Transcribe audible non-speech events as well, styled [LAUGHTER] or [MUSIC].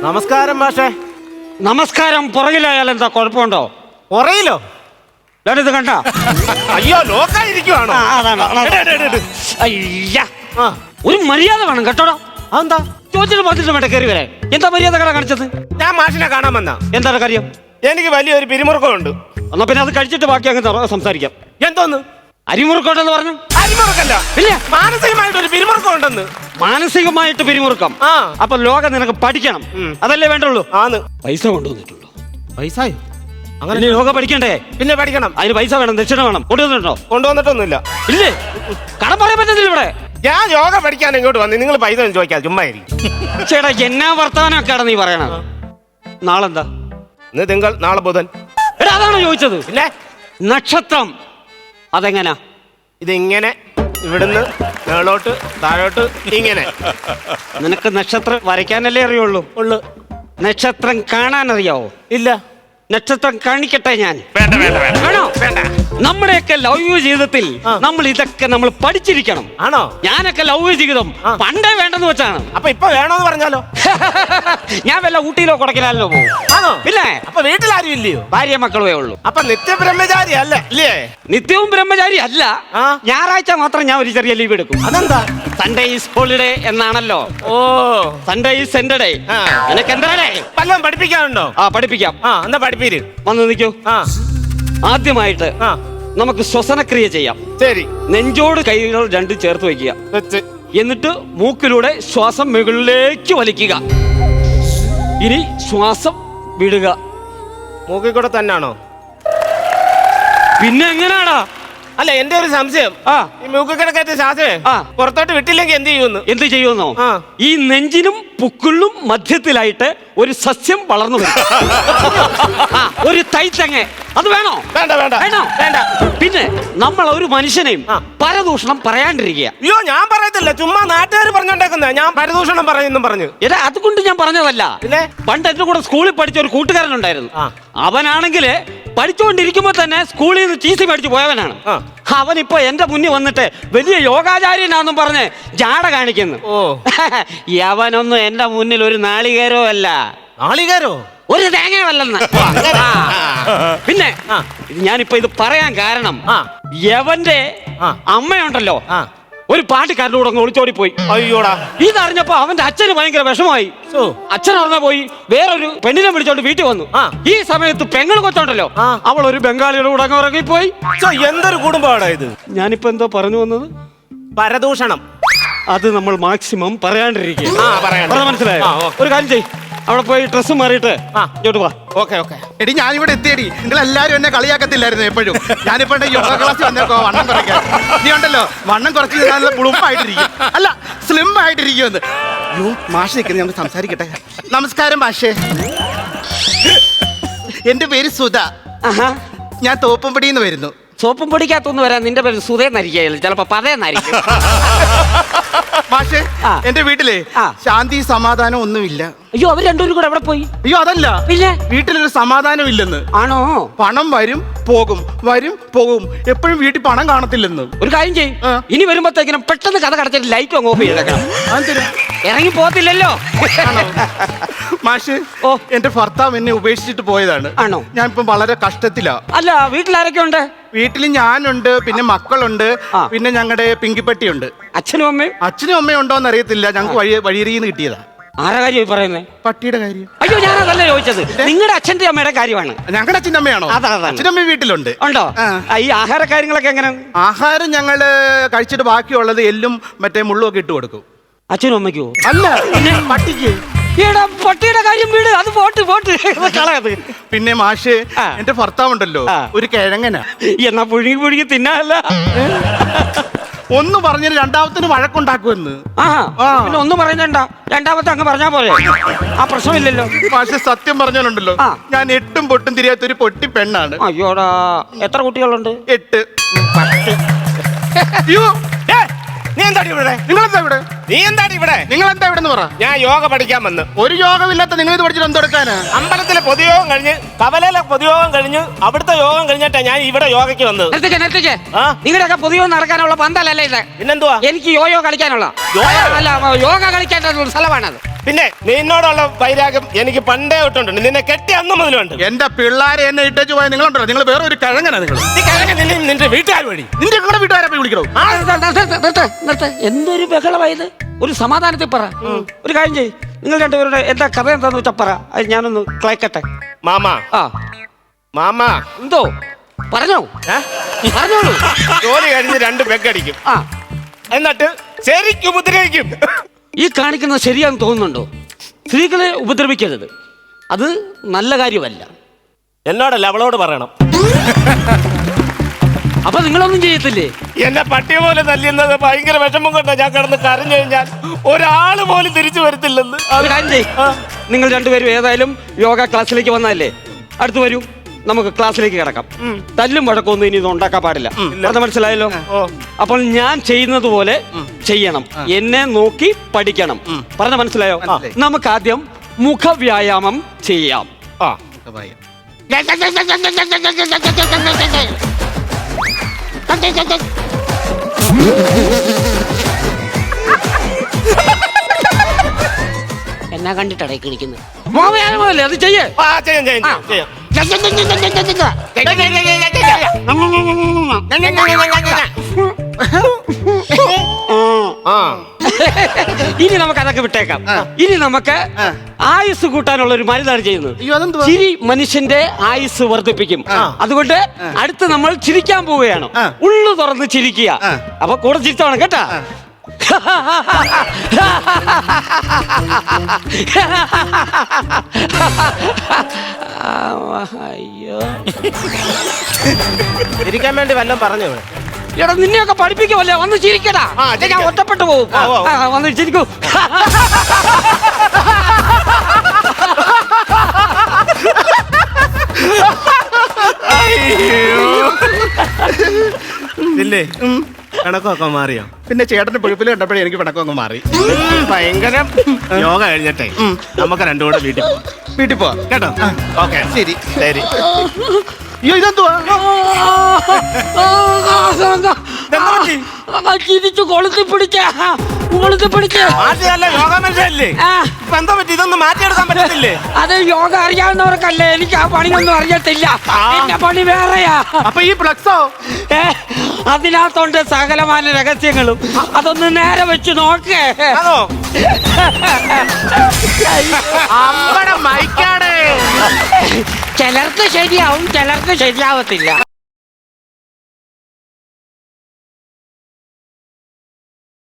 നമസ്കാരം മാഷേ. നമസ്കാരം. പുറകിലായാൽ എന്താ കുഴപ്പമുണ്ടോ? ഉറയിലോ ഇത് കണ്ട. അയ്യോ ലോക്കായിരിക്കുവാണോ? അതാണ് എട്, എട്, എട്. അയ്യ. ആ. ഒരു മര്യാദ വേണം കേട്ടോടാ. അതെന്താ? ചോദിച്ചിട്ട് പറഞ്ഞിട്ട് വേണ്ട കയറി വരാൻ. എന്താ മര്യാദ കട കാണിച്ചത്? ഞാൻ മാഷിനെ കാണാൻ വന്ന. എന്താണ് കാര്യം? എനിക്ക് വലിയൊരു പിരിമുറുക്കമുണ്ട്. എന്നാ പിന്നെ അത് കഴിച്ചിട്ട് ബാക്കി അങ്ങ് ത- സംസാരിക്കാം. എന്തോന്ന്? അരിമുറുക്കോട്ടെന്ന് പറഞ്ഞു. അരിമുറുക്കല്ല. ഇല്ല. മാനസികമായിട്ട് ഒരു പിരിമുറുക്കം ഉണ്ടെന്ന് മാനസികമായിട്ട് പിരിമുറുക്കം. ആ. അപ്പൊ ലോകം നിനക്ക് പഠിക്കണം. അതല്ലേ വേണ്ടുള്ളൂ? ആന്ന് പൈസ കൊണ്ടുവന്നിട്ടുള്ളൂ. പൈസയോ? അങ്ങനെ അങ്ങനെ യോഗ പഠിക്കണ്ടേ? പിന്നെ പഠിക്കണം. അതിന് പൈസ വേണം ദക്ഷിണ വേണം. കൊണ്ടുവന്നിട്ടോ കൊണ്ടുവന്നിട്ടൊന്നുമില്ല. ഇല്ലേ? കടം പറയാൻ പറ്റത്തില്ല ഇവിടെ. ഞാൻ യോഗ പഠിക്കാൻ ഇങ്ങോട്ട് വന്നു നിങ്ങൾ പൈസ ഒന്നും ചോദിക്കാം ചുമ്മാ ഇരിക്കും. ചേട്ടാ എന്നാ വർത്തമാനമൊക്കെയാണ് നീ പറയണത്? നാളെന്താ? ഇന്ന് തിങ്കൾ നാളെ ബുധൻ. എടാ അതാണോ ചോദിച്ചത്? പിന്നെ? നക്ഷത്രം. അതെങ്ങനാ? ഇതിങ്ങനെ ഇവിടുന്ന് മേളോട്ട് താഴോട്ട് ഇങ്ങനെ. നിനക്ക് നക്ഷത്രം വരയ്ക്കാനല്ലേ അറിയുള്ളൂ? ഉള്ളു. നക്ഷത്രം കാണാൻ അറിയാവോ ഇല്ല. നക്ഷത്രം കാണിക്കട്ടെ ഞാൻ? വേണ്ട വേണ്ട വേണ്ട. ആണോ? വേണ്ട. നമ്മുടെയൊക്കെ ലൗകിക ജീവിതത്തിൽ. നമ്മൾ ഇതൊക്കെ നമ്മൾ പഠിച്ചിരിക്കണം. ആണോ? ഞാനൊക്കെ ലൗകിക ജീവിതം. പണ്ടേ വേണ്ടെന്ന് വെച്ചാണ്. അപ്പൊ ഇപ്പൊ വേണോന്ന് പറഞ്ഞാലോ? ഞാൻ വല്ല ഊട്ടിയിലോ കൊടക്കലാലോ പോകും ആണോ? പിന്നെ? അപ്പൊ വീട്ടിലാരും ഇല്ലയോ? ഭാര്യ മക്കളുമേ ഉള്ളൂ. അപ്പൊ നിത്യ ബ്രഹ്മചാരി അല്ല ഇല്ലേ? നിത്യവും ബ്രഹ്മചാരി അല്ല. ആ. ഞായറാഴ്ച മാത്രം ഞാൻ ഒരു ചെറിയ ലീവ് എടുക്കും. അതെന്താ? സൺഡേ ഈസ് ഹോളിഡേ എന്നാണല്ലോ. ഓ. സൺഡേ ഈസ് സെന്റഡേ ഡേ ആ. നിനക്ക് എന്താണേ വല്ലതും പഠിപ്പിക്കാനുണ്ടോ? ആ പഠിപ്പിക്കാം. ആ എന്നാ പഠിപ്പീര്. വന്ന് നിൽക്കൂ. ആ. ആദ്യമായിട്ട് ആ. നമുക്ക് ശ്വസനക്രിയ ചെയ്യാം. ശരി. നെഞ്ചോട് കൈകൾ രണ്ടും ചേർത്ത് വെക്കുക വെച്ച്. എന്നിട്ട് മൂക്കിലൂടെ ശ്വാസം മുകളിലേക്ക് വലിക്കുക. ഇനി ശ്വാസം വിടുക. മൂക്കിൽ കൂടെ തന്നെയാണോ പിന്നെ എങ്ങനെയാടാ? അല്ല എന്റെ ഒരു സംശയം. ആ. ഈ മൂക്കിൽ കിടക്കത്തെ ശ്വാസേ ആ. പുറത്തോട്ട് വിട്ടില്ലെങ്കിൽ എന്ത് ചെയ്യുമെന്ന്? എന്ത് ചെയ്യുമെന്നോ? ആ. ഈ നെഞ്ചിനും പുക്കിളിനും മധ്യത്തിലായിട്ട് ഒരു സസ്യം വളർന്നു വരും. ആ, [LAUGHS] ഒരു തൈത്തങ്ങ. അത് വേണോ? വേണ്ട വേണ്ട. വേണോ? വേണ്ട. പിന്നെ നമ്മൾ ഒരു മനുഷ്യനെയും. പരദൂഷണം പറയാണ്ടിരിക്കുക അയ്യോ ഞാൻ പറയത്തില്ല. ചുമ്മാ നാട്ടുകാർ പറഞ്ഞോണ്ടേക്കുന്ന ഞാൻ പരദൂഷണം പറയുന്നു പറഞ്ഞു. എടാ അതുകൊണ്ട് ഞാൻ പറഞ്ഞതല്ല. പിന്നെ? പണ്ട് എന്റെ കൂടെ സ്കൂളിൽ പഠിച്ച ഒരു കൂട്ടുകാരനുണ്ടായിരുന്നു. ഉണ്ടായിരുന്നു അവനാണെങ്കിൽ പഠിച്ചുകൊണ്ടിരിക്കുമ്പോ തന്നെ സ്കൂളിൽ നിന്ന് ടി സി മേടിച്ച് പോയവനാണ്. അവൻ ഇപ്പൊ എന്റെ മുന്നിൽ വന്നിട്ട് വലിയ യോഗാചാര്യനാന്നും പറഞ്ഞ് ജാട കാണിക്കുന്നു. ഓ. [LAUGHS] യവനൊന്നും എന്റെ മുന്നിൽ ഒരു നാളികേരോ അല്ല നാളികേരോ? ഒരു തേങ്ങയല്ലെന്ന് പിന്നെ ആ. ഇത് ഞാനിപ്പോ ഇത് പറയാൻ കാരണം ആ. യവന്റെ ആ. അമ്മയുണ്ടല്ലോ. ആ. ഒരു പാട്ടുകാരന്റെ കൂടെ അങ്ങ് ഒളിച്ചോടി പോയി അയ്യോടാ. ഇതറിഞ്ഞപ്പോ അവന്റെ അച്ഛന് ഭയങ്കര വിഷമായി. അച്ഛൻ അറിഞ്ഞ പോയി. വേറൊരു പെണ്ണിനെ വിളിച്ചോണ്ട് വീട്ടിൽ വന്നു. ആ. ഈ സമയത്ത് പെങ്ങൾ കൊച്ചുണ്ടല്ലോ. ആ. അവൾ ഒരു ബംഗാളിയുടെ കൂടെ അങ്ങ് ഉറങ്ങിപ്പോയി. എന്തൊരു കുടുംബമാണ് ഇത്. ഞാനിപ്പോ എന്തോ പറഞ്ഞു വന്നത്? പരദൂഷണം. അത് നമ്മൾ മാക്സിമം പറയാണ്ടിരിക്കുക ആ, പറയാണ്ട്. പറഞ്ഞത് മനസ്സിലായോ? ആ, ഓക്കേ. ഒരു കാര്യം ചെയ് അവിടെ പോയി ഡ്രസ്സ് മാറിയിട്ട് ആ. ഇങ്ങോട്ട് വാ. Okay okay. എടി ഞാൻ ഞാനിവിടെ എത്തിയടി. നിങ്ങൾ എല്ലാവരും എന്നെ കളിയാക്കത്തില്ലായിരുന്നു എപ്പോഴും. ഞാനിപ്പോ എന്റെ യോഗ ക്ലാസ് വന്നേക്കോ വണ്ണം കുറയ്ക്കാൻ. നീ ഉണ്ടല്ലോ വണ്ണം കുറച്ച് നല്ല പുളുപ്പായിട്ടിരിക്കും അല്ല സ്ലിം ആയിട്ടിരിക്കുമെന്ന്. യോ മാഷ് നിൽക്കുന്നത് ഞങ്ങൾ സംസാരിക്കട്ടെ? നമസ്കാരം മാഷേ. എന്റെ പേര് സുധ. ആഹാ. ഞാൻ തോപ്പുംപടിയിൽ നിന്ന് വരുന്നു. സോപ്പും പൊടിക്കകത്തൊന്നും വരാൻ നിന്റെ പേര് സുതേന്നായിരിക്കും ചിലപ്പോ പതയെന്നായിരിക്കും. [LAUGHS] മാഷേ ആ. എന്റെ വീട്ടിലെ ആ. ശാന്തി സമാധാനം ഒന്നുമില്ല. അയ്യോ അവർ രണ്ടുപേരും കൂടെ എവിടെ പോയി? അയ്യോ അതല്ല. പിന്നെ? വീട്ടിലൊരു സമാധാനം ഇല്ലെന്ന് ആണോ? പണം വരും പോകും. വരും പോകും. എപ്പോഴും വീട്ടിൽ പണം കാണത്തില്ലെന്ന്. ഒരു കാര്യം ചെയ്യും. ആ. ഇനി വരുമ്പോഴത്തേക്കിനും പെട്ടെന്ന് കഥ കടച്ചിട്ട് ലൈറ്റ് അങ്ങ് ഓഫ് ചെയ്തേക്കണം. അതെന്തിനാ? ഇറങ്ങി പോകത്തില്ലല്ലോ. മാഷ് ഓ. എന്റെ ഭർത്താവ് എന്നെ ഉപേക്ഷിച്ചിട്ട് പോയതാണ്. ആണോ? ഞാൻ ഇപ്പം വളരെ കഷ്ടത്തിലാ. അല്ല വീട്ടിലാരൊക്കെ ഉണ്ട് വീട്ടിൽ ഞാനുണ്ട് പിന്നെ മക്കളുണ്ട് ആ. പിന്നെ ഞങ്ങളുടെ പിങ്കിപ്പട്ടിയുണ്ട്. അച്ഛനും അമ്മയും? അച്ഛനും അമ്മയും ഉണ്ടോ എന്ന് അറിയത്തില്ല ഞങ്ങൾക്ക് വഴി വഴിയറിന്ന് കിട്ടിയതാ. ആരാ കാര്യം പറയുന്നേ? പട്ടിയുടെ കാര്യം. അയ്യോ ഞാൻ അതല്ല ചോദിച്ചത് നിങ്ങളുടെ അച്ഛന്റെ അമ്മയുടെ കാര്യമാണ്. ഞങ്ങളുടെ അച്ഛന്റെ അമ്മയാണോ? അതാ, അതാണ്. അച്ഛനും വീട്ടിലുണ്ട്. ഉണ്ടോ? ആ. ആ, ഈ ആഹാര കാര്യങ്ങളൊക്കെ എങ്ങനെ? ആഹാരം ഞങ്ങൾ കഴിച്ചിട്ട് ബാക്കിയുള്ളത് എല്ലും മറ്റേ മുള്ളും ഒക്കെ ഇട്ട് കൊടുക്കും. അച്ഛനും അമ്മയ്ക്കോ? അല്ല പട്ടിക്ക്. ഈടാ പട്ടിയുടെ കാര്യം വീട്. അത് പോട്ട് പോട്ട്. കളയത്. പിന്നെ മാഷ്. എന്റെ ഭർത്താവുണ്ടല്ലോ. ഒരു കിഴങ്ങനാ. എന്നാ പുഴുങ്ങി പുഴുങ്ങി തിന്നാല്ല ഒന്ന് പറഞ്ഞ രണ്ടാമത്തിന് വഴക്കുണ്ടാക്കുമെന്ന്. പിന്നെ ഒന്ന് പറയുന്നുണ്ട. രണ്ടാമത്തെ അങ്ങ് പറഞ്ഞാ പോലെ ആ പ്രശ്നമില്ലല്ലോ. പക്ഷെ സത്യം പറഞ്ഞാലുണ്ടല്ലോ. ഞാൻ എട്ടും പൊട്ടും തിരിയാത്ത ഒരു പൊട്ടി പെണ്ണാണ്. അയ്യോടാ എത്ര കുട്ടികളുണ്ട്? എട്ട്. നീ എന്താടി ഇവിടെ? നിങ്ങൾ എന്താ ഇവിടെ? നീ എന്താടി ഇവിടെ? നിങ്ങൾ എന്താ ഇവിടെ പറ. ഞാൻ യോഗ പഠിക്കാൻ വന്ന്. ഒരു യോഗമില്ലാത്ത നിങ്ങൾ ഇത് പഠിച്ചിട്ട് എന്തെടുക്കാനാ അമ്പലത്തിലെ പൊതുയോഗം കഴിഞ്ഞ് കവലയിലെ പൊതുയോഗം കഴിഞ്ഞ് അവിടുത്തെ യോഗം കഴിഞ്ഞിട്ടാ ഞാൻ ഇവിടെ യോഗയ്ക്ക് വന്നത്. നിർത്തിച്ചേ നിർത്തിക്കേ ആ? നിങ്ങളുടെയൊക്കെ പുതിയ നടക്കാനുള്ള പന്തലല്ലേ ഇത്? പിന്നെന്തുവാ? എനിക്ക് യോയോ കളിക്കാനുള്ള. യോയോ? അല്ല യോഗ കളിക്കാനുള്ള ഒരു സ്ഥലമാണത്. പിന്നെ നിന്നോടുള്ള വൈരാഗ്യം എനിക്ക് പണ്ടേ തൊട്ടുണ്ട് നിന്നെ കെട്ടി അന്ന് മുതലുണ്ട്. എന്റെ പിള്ളേരെ എന്നെ ഇട്ടേച്ച് പോയ നിങ്ങളുണ്ടല്ലോ. നിങ്ങൾ വേറെ ഒരു കഴങ്ങനാ നിങ്ങൾ. നീ കിഴങ്ങ് നിന്നെ നിന്റെ വീട്ടുകാർ വഴി. നിന്റെ കൂടെ വീട്ടുകാരെ പോയി വിളിക്കണോ? ആ, നിർത്ത്, നിർത്ത്, നിർത്ത്, നിർത്ത്. എന്തൊരു ബഹളമായത്? ഒരു സമാധാനത്തിൽ പറ. ഒരു കാര്യം ചെയ്യ്. നിങ്ങൾ രണ്ടുപേരുടെ എന്താ കഥ എന്താന്ന് വെച്ചാ പറ. അത് ഞാനൊന്ന് കേൾക്കട്ടെ മാമാ. ആ. മാമ. എന്തോ? പറഞ്ഞോ. പറഞ്ഞോളൂ. ജോലി കഴിഞ്ഞ് രണ്ട് പെഗടിക്കും ആ. എന്നിട്ട് ശരിക്കും ഉപദ്രവിക്കും. ഈ കാണിക്കുന്നത് ശരിയാണെന്ന് തോന്നുന്നുണ്ടോ? സ്ത്രീകളെ ഉപദ്രവിക്കരുത്. അത് നല്ല കാര്യമല്ല. എന്നോടല്ല അവളോട് പറയണം. അപ്പൊ നിങ്ങളൊന്നും ചെയ്യത്തില്ലേ? എന്നെ പട്ടിയ പോലെ തല്ലുന്നത് ഭയങ്കര വിഷമം കൊണ്ടാ ഞാൻ കടന്ന് കരഞ്ഞു കഴിഞ്ഞാൽ ഒരാൾ പോലും തിരിച്ചു വരത്തില്ലെന്ന്. കാര്യം ചെയ്യ്. നിങ്ങൾ രണ്ടുപേരും ഏതായാലും യോഗ ക്ലാസ്സിലേക്ക് വന്നതല്ലേ? അടുത്ത് വരൂ. നമുക്ക് ക്ലാസ്സിലേക്ക് കിടക്കാം. തല്ലും വഴക്കൊന്നും ഇനി ഇത് ഉണ്ടാക്കാൻ പാടില്ല അത് മനസ്സിലായല്ലോ? അപ്പോൾ ഞാൻ ചെയ്യുന്നത് പോലെ ചെയ്യണം എന്നെ നോക്കി പഠിക്കണം പറഞ്ഞ മനസ്സിലായോ നമുക്ക് ആദ്യം മുഖവ്യായാമം ചെയ്യാം ആ എന്നാ കണ്ടിട്ടാണ് കിണിക്കുന്നത് മുഖവ്യായാമമല്ലേ അത് ചെയ്യേ ആ ചെയ്യാം ഇനി നമുക്ക് അതൊക്കെ വിട്ടേക്കാം. ഇനി നമുക്ക് ആയുസ് കൂട്ടാനുള്ള ഒരു മരുന്നാണ് ചെയ്യുന്നത്. ചിരി മനുഷ്യന്റെ ആയുസ് വർദ്ധിപ്പിക്കും. അതുകൊണ്ട് അടുത്ത് നമ്മൾ ചിരിക്കാൻ പോവുകയാണ്. ഉള്ളു തുറന്ന് ചിരിക്കുക. അപ്പൊ കൂടെ ചിരിച്ചോണം കേട്ടാ? [LAUGHS] അയ്യോ. ഇരിക്കാൻ വേണ്ടി വല്ലതും പറഞ്ഞു എടാ നിന്നെയൊക്കെ പഠിപ്പിക്കുമല്ലേ? വന്ന് ചിരിക്കടാ. ഞാൻ. ഒറ്റപ്പെട്ടു പോകും. വന്ന് ചിരിക്കൂ. ഇല്ലേ പിണക്കമൊക്കെ മാറിയോ? പിന്നെ ചേട്ടന്റെ പൊഴുപ്പിൽ കണ്ടപ്പോഴേ എനിക്ക് പിണക്കം അങ്ങ് മാറി ഭയങ്കര യോഗ കഴിഞ്ഞിട്ടേ നമുക്ക് രണ്ടുകൂടെ വീട്ടിൽ വീട്ടിൽ പോവാം. വീട്ടിൽ പോവാ. കേട്ടോ? ഓക്കെ. ശരി. ശരി. 열단도 와. 아, 아, 아, 사랑한다. ചിരിച്ചു കൊളുത്തി പിടിച്ച. കൊളുത്തി പിടിച്ച്. മാറ്റിയല്ല യോഗ മനുഷ്യല്ലേ ആ, ഇപ്പൊ എന്താ പറ്റി? ഇതൊന്നും മാറ്റിയെടുക്കാൻ പറ്റത്തില്ലേ? അത് യോഗ അറിയാവുന്നവർക്കല്ലേ. എനിക്ക് ആ പണിയൊന്നും അറിയത്തില്ല. എന്റെ പണി വേറെയാ. അപ്പൊ ഈ ഫ്ലക്സോ? ഏ, അതിനകത്തുണ്ട് സകലമായ രഹസ്യങ്ങളും. അതൊന്ന് നേരെ വെച്ച് നോക്കേ. അതോ ചിലർക്ക് ശരിയാവും ചിലർക്ക് ശരിയാവത്തില്ല.